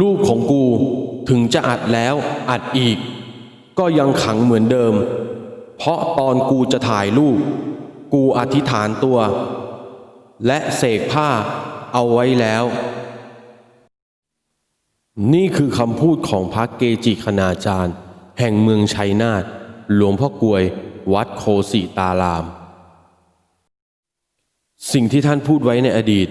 รูปของกูถึงจะอัดแล้วอัดอีก ก็ยังขังเหมือนเดิม เพราะตอนกูจะถ่ายรูป กูอธิษฐานตัว และเสกผ้าเอาไว้แล้ว นี่คือคำพูดของพระเกจิคณาจารย์ แห่งเมืองชัยนาทหลวงพ่อกวย วัดโคสิตาราม สิ่งที่ท่านพูดไว้ในอดีต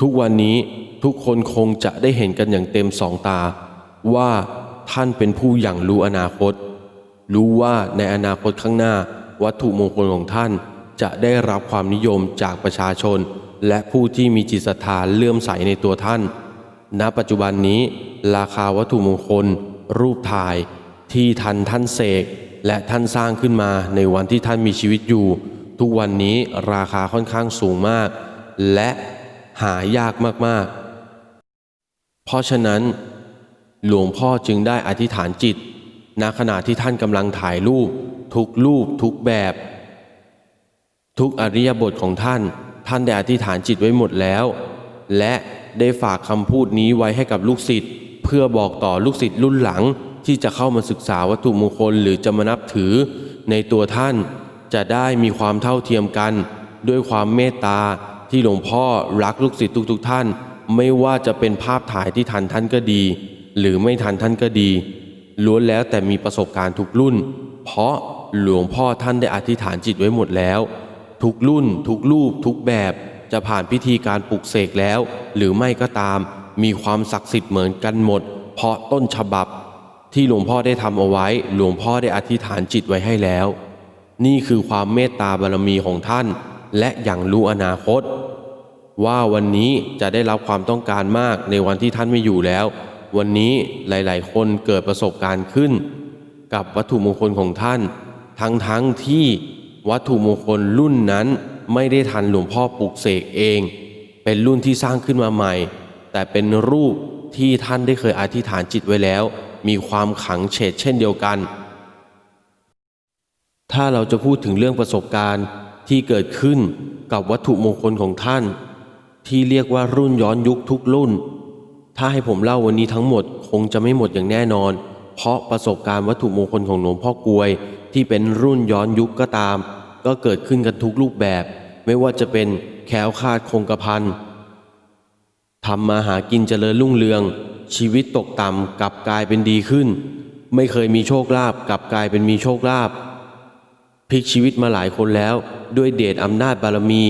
ทุกวันนี้ทุกคนคงจะได้เห็นกันอย่างเต็มสองตา ว่าท่านเป็นผู้อย่างรู้อนาคต รู้ว่าในอนาคตข้างหน้า วัตถุมงคลของท่านจะได้รับความนิยมจากประชาชน และผู้ที่มีจิตศรัทธาเลื่อมใสในตัวท่าน ณ ปัจจุบันนี้ ราคาวัตถุมงคล รูปถ่าย ที่ท่านท่านเสกและท่านสร้างขึ้นมาในวันที่ท่านมีชีวิตอยู่ ทุกวันนี้ราคาค่อนข้างสูงมาก และ หายากมากๆ เพราะฉะนั้น หลวงพ่อจึงได้อธิษฐานจิตณขณะที่ท่านกำลังถ่ายรูป ทุกรูป ทุกแบบ ทุกอริยบทของท่าน ท่านได้อธิษฐานจิตไว้หมดแล้ว และได้ฝากคำพูดนี้ไว้ให้กับลูกศิษย์เพื่อบอกต่อลูกศิษย์รุ่นหลังที่จะเข้ามาศึกษาวัตถุมงคลหรือจะมานับถือ ในตัวท่านจะได้มีความเท่าเทียมกัน ด้วยความเมตตา ที่หลวงพ่อรักลูกศิษย์ทุกๆท่าน ไม่ว่าจะเป็นภาพถ่ายที่ทันท่านก็ดี หรือไม่ทันท่านก็ดี ล้วนแล้วแต่มีประสบการณ์ทุกรุ่น เพราะหลวงพ่อท่านได้อธิษฐานจิตไว้หมดแล้ว ทุกรุ่น ทุกรูป ทุกแบบจะผ่านพิธีการปลุกเสกแล้ว หรือไม่ก็ตาม มีความศักดิ์สิทธิ์เหมือนกันหมด เพราะต้นฉบับ ที่หลวงพ่อได้ทำเอาไว้ หลวงพ่อได้อธิษฐานจิตไว้ให้แล้ว นี่คือความเมตตาบารมีของท่าน และอย่างรู้อนาคต ว่าวันนี้จะได้รับความต้องการมากในวันที่ท่านไม่อยู่แล้ว วันนี้หลาย ๆ คนเกิดประสบการณ์ขึ้น กับวัตถุมงคลของท่าน ทั้งๆที่วัตถุมงคลรุ่นนั้นไม่ได้ทันหลวงพ่อปลุกเสกเอง เป็นรุ่นที่สร้างขึ้นมาใหม่ แต่เป็นรูปที่ท่านได้เคยอธิษฐานจิตไว้แล้ว มีความขังเฉดเช่นเดียวกัน ถ้าเราจะพูดถึงเรื่องประสบการณ์ ที่เกิดขึ้นกับวัตถุมงคลของท่าน ที่เรียกว่ารุ่นย้อนยุคทุกรุ่น ถ้าให้ผมเล่าวันนี้ทั้งหมดคงจะไม่หมดอย่างแน่นอน เพราะประสบการณ์วัตถุมงคลของหลวงพ่อกวย ที่เป็นรุ่นย้อนยุคก็ตาม ก็เกิดขึ้นกันทุกรูปแบบ ไม่ว่าจะเป็นแคล้วคาดคงกระพันทำมาหากินเจริญรุ่งเรือง ชีวิตตกต่ำกลับกลายเป็นดีขึ้น ไม่เคยมีโชคลาภกลับกลายเป็นมีโชคลาภพลิกชีวิตมาหลายคนแล้ว ด้วยเดชอำนาจบารมี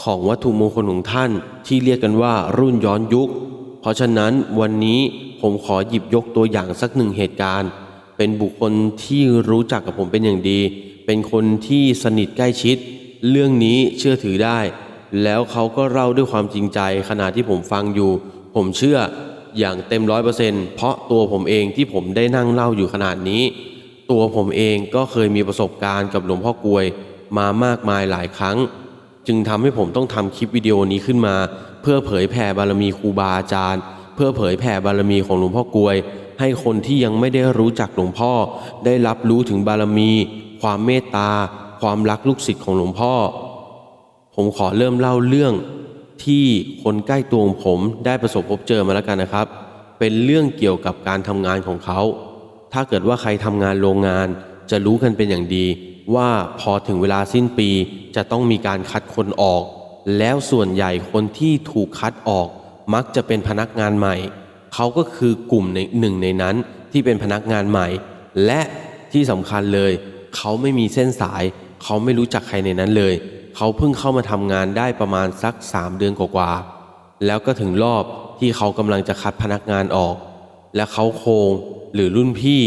ของวัตถุมงคลของท่านที่เรียกกันว่ารุ่นย้อนยุค เพราะฉะนั้นวันนี้ผมขอหยิบยกตัวอย่างสักหนึ่งเหตุการณ์ เป็นบุคคลที่รู้จักกับผมเป็นอย่างดี เป็นคนที่สนิทใกล้ชิด เรื่องนี้เชื่อถือได้ แล้วเขาก็เล่าด้วยความจริงใจขณะที่ผมฟังอยู่ ผมเชื่ออย่างเต็มร้อยเปอร์เซ็นต์เพราะตัวผมเองที่ผมได้นั่งเล่าอยู่ขนาดนี้ ตัวผมเองก็เคยมีประสบการณ์กับหลวงพ่อกลวย มามากมายหลายครั้ง จึงทำให้ผมต้องทำคลิปวิดีโอนี้ขึ้นมา เพื่อเผยแผ่บารมีครูบาอาจารย์ เพื่อเผยแผ่บารมีของหลวงพ่อกวย ให้คนที่ยังไม่ได้รู้จักหลวงพ่อ ได้รับรู้ถึงบารมี ความเมตตา ความรักลูกศิษย์ของหลวงพ่อ ผมขอเริ่มเล่าเรื่องที่คนใกล้ตัวของผมได้ประสบพบเจอมาแล้วกันนะครับ เป็นเรื่องเกี่ยวกับการทำงานของเขา ถ้าเกิดว่าใครทำงานโรงงานจะรู้กันเป็นอย่างดี ว่าพอถึงเวลาสิ้นปีจะต้องมีการคัดคนออก แล้วส่วนใหญ่คนที่ถูกคัดออก มักจะเป็นพนักงานใหม่ เขาก็คือกลุ่มในหนึ่งในนั้นที่เป็นพนักงานใหม่ และที่สำคัญเลย เขาไม่มีเส้นสาย เขาไม่รู้จักใครในนั้นเลย เขาเพิ่งเข้ามาทำงานได้ประมาณสัก3เดือนกว่าๆแล้วก็ถึงรอบที่เขากำลังจะคัดพนักงานออก และเขาโคงหรือรุ่นพี่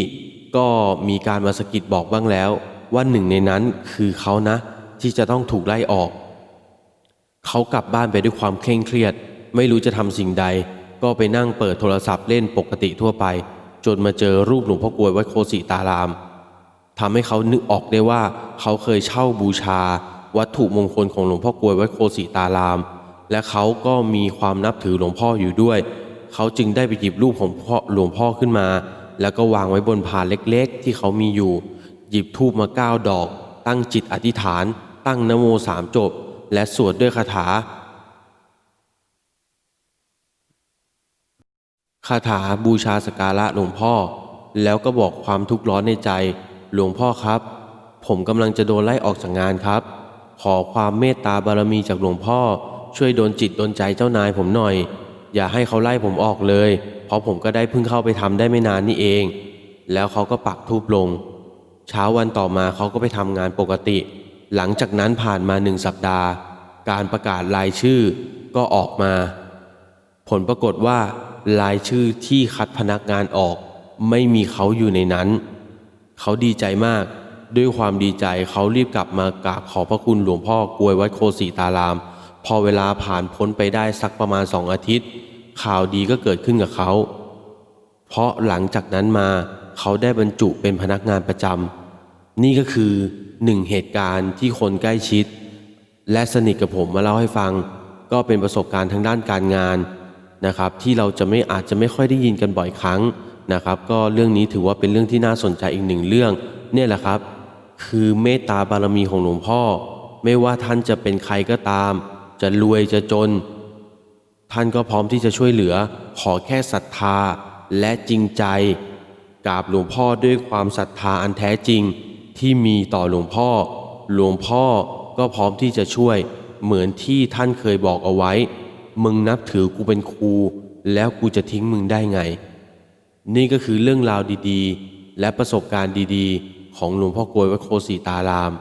ก็มีการมาสกิดบอกบ้างแล้ว ว่าหนึ่งในนั้นคือเขานะ ที่จะต้องถูกไล่ออก เขากลับบ้านไปด้วยความเคร่งเครียด ไม่รู้จะทำสิ่งใด ก็ไปนั่งเปิดโทรศัพท์เล่นปกติทั่วไป จนมาเจอรูปหลวงพ่อกลวยวัดโคสิตารามทำให้เขานึกออกได้ว่า เขาเคยเช่าบูชา วัตถุมงคลของหลวงพ่อกลวยวัดโคสิตาราม และเขาก็มีความนับถือหลวงพ่ออยู่ด้วย เขาจึงได้ไปหยิบรูปของพ่อหลวงพ่อขึ้นมา แล้วก็วางไว้บนพานเล็กๆ ที่เขามีอยู่ หยิบธูปมาเก้าดอก ตั้งจิตอธิษฐาน ตั้งนโมสามจบ และสวดด้วยคาถาคาถาบูชาสกการะหลวงพ่อ แล้วก็บอกความทุกข์ร้อนในใจ หลวงพ่อครับ ผมกำลังจะโดนไล่ออกจากงานครับ ขอความเมตตาบารมีจากหลวงพ่อ ช่วยโดนจิตโดนใจเจ้านายผมหน่อย อย่าให้เขาไล่ผมออกเลย เพราะผมก็ได้เพิ่งเข้าไปทำได้ไม่นานนี่เอง แล้วเขาก็ปักทูบลง เช้าวันต่อมาเขาก็ไปทำงานปกติ หลังจากนั้นผ่านมาหนึ่งสัปดาห์ การประกาศรายชื่อก็ออกมา ผลปรากฏว่ารายชื่อที่คัดพนักงานออก ไม่มีเขาอยู่ในนั้น เขาดีใจมาก ด้วยความดีใจเขารีบกลับมากราบขอพระคุณหลวงพ่อกลวยวัดโคสีตาราม พอเวลาผ่านพ้นไปได้สักประมาณสองอาทิตย์ ข่าวดีก็เกิดขึ้นกับเขา เพราะหลังจากนั้นมา เขาได้บรรจุเป็นพนักงานประจำนี่ก็คือหนึ่งเหตุการณ์ที่คนใกล้ชิด และสนิทกับผมมาเล่าให้ฟัง ก็เป็นประสบการณ์ทางด้านการงานนะครับ ที่เราจะไม่อาจจะไม่ค่อยได้ยินกันบ่อยครั้งนะครับ ก็เรื่องนี้ถือว่าเป็นเรื่องที่น่าสนใจอีกหนึ่งเรื่อง เนี่ยแหละครับ คือเมตตาบารมีของหลวงพ่อ ไม่ว่าท่านจะเป็นใครก็ตาม จะรวยจะจน ท่านก็พร้อมที่จะช่วยเหลือ ขอแค่ศรัทธาและจริงใจ กราบหลวงพ่อด้วยความศรัทธาอันแท้จริง ที่มีต่อหลวงพ่อ หลวงพ่อก็พร้อมที่จะช่วย เหมือนที่ท่านเคยบอกเอาไว้ มึงนับถือกูเป็นครู แล้วกูจะทิ้งมึงได้ไง นี่ก็คือเรื่องราวดีๆ และประสบการณ์ดีๆ ของหลวงพ่อกวยวัดโคสีตาราม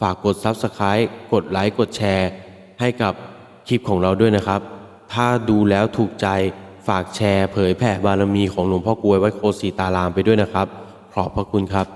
ฝากกด Subscribe กดไลค์กดแชร์ ให้กับคลิปของเราด้วยนะครับ ถ้าดูแล้วถูกใจ ฝากแชร์เผยแผ่บารมีของหลวงพ่อกลวยวัดโคสีตารามไปด้วยนะครับ ขอบพระคุณครับ